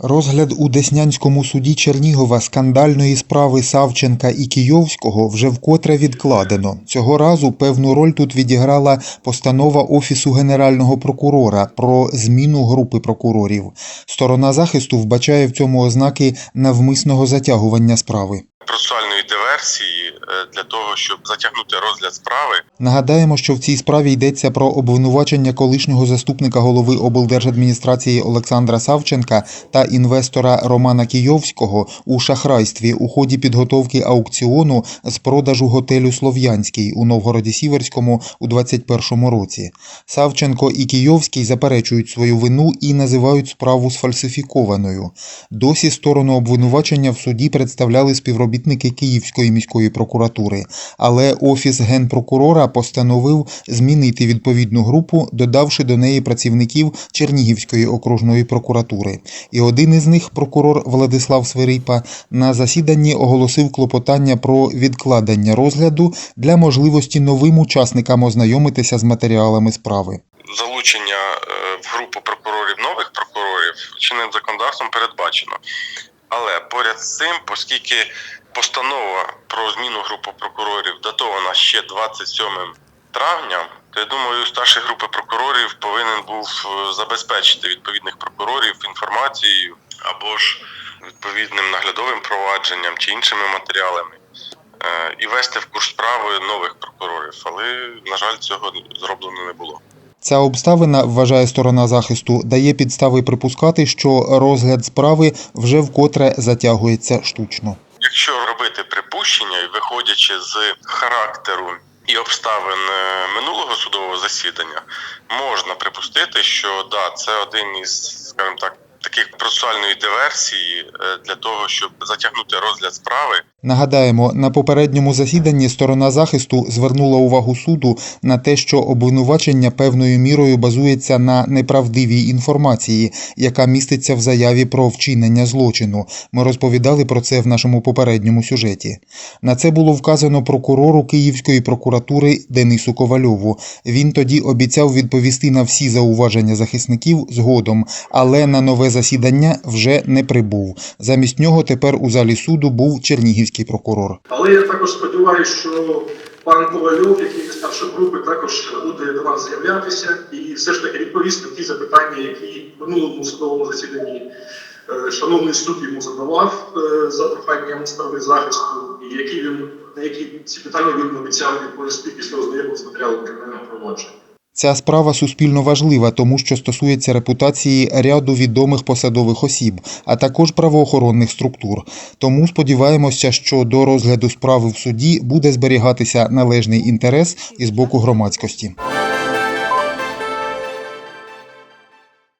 Розгляд у Деснянському суді Чернігова скандальної справи Савченка і Кійовського вже вкотре відкладено. Цього разу певну роль тут відіграла постанова Офісу Генерального прокурора про зміну групи прокурорів. Сторона захисту вбачає в цьому ознаки навмисного затягування справи. Процесуальної диверсії е, для того, щоб затягнути розгляд справи. Нагадаємо, що в цій справі йдеться про обвинувачення колишнього заступника голови облдержадміністрації Олександра Савченка та інвестора Романа Кійовського у шахрайстві у ході підготовки аукціону з продажу готелю Слов'янський у Новгороді Сіверському у 2021 році. Савченко і Кійовський заперечують свою вину і називають справу сфальсифікованою. Досі сторону обвинувачення в суді представляли співробітники Київської міської прокуратури, але офіс генпрокурора постановив змінити відповідну групу, додавши до неї працівників Чернігівської окружної прокуратури. І один із них, прокурор Владислав Свирипа, на засіданні оголосив клопотання про відкладення розгляду для можливості новим учасникам ознайомитися з матеріалами справи. Залучення е, в групу прокурорів нових прокурорів чинним законодавством передбачено. Але поряд з цим, оскільки постанова про зміну групи прокурорів датована ще 27 травня, то я думаю, старший групи прокурорів повинен був е, забезпечити відповідних прокурорів інформацією або ж відповідним наглядовим провадженням чи іншими матеріалами. е, І вести в курс справи нових прокурорів, але на жаль, цього зроблено не було. Ця обставина, вважає сторона захисту, дає підстави припускати, що розгляд справи вже вкотре затягується штучно. Якщо робити припущення, і виходячи з характеру і обставин е, минулого судового засідання, можна припустити, що да, це один із, скажімо так, таких процесуальної диверсії е, для того, щоб затягнути розгляд справи. Нагадаємо, на попередньому засіданні сторона захисту звернула увагу суду на те, що обвинувачення певною мірою базується на неправдивій інформації, яка міститься в заяві про вчинення злочину. Ми розповідали про це в нашому попередньому сюжеті. На це було вказано прокурору Київської прокуратури Денису Ковальову. Він тоді обіцяв відповісти на всі зауваження захисників згодом, але на нове засідання вже не прибув. Замість нього тепер у залі суду був Чернігівський прокурор. Але я також сподіваюся, що пан Ковальов, який є старшою групи, також буде до нас з'являтися і все ж таки відповість на ті запитання, які в минулому судовому засіданні е, шановний суд йому задавав е, за проханням сторони захисту, і які він на які ці питання він обіцяв відповісти після ознайомлення з матеріалом кримінального провадження. Ця справа суспільно важлива, тому що стосується репутації ряду відомих посадових осіб, а також правоохоронних структур. Тому сподіваємося, що до розгляду справи в суді буде зберігатися належний інтерес із боку громадськості.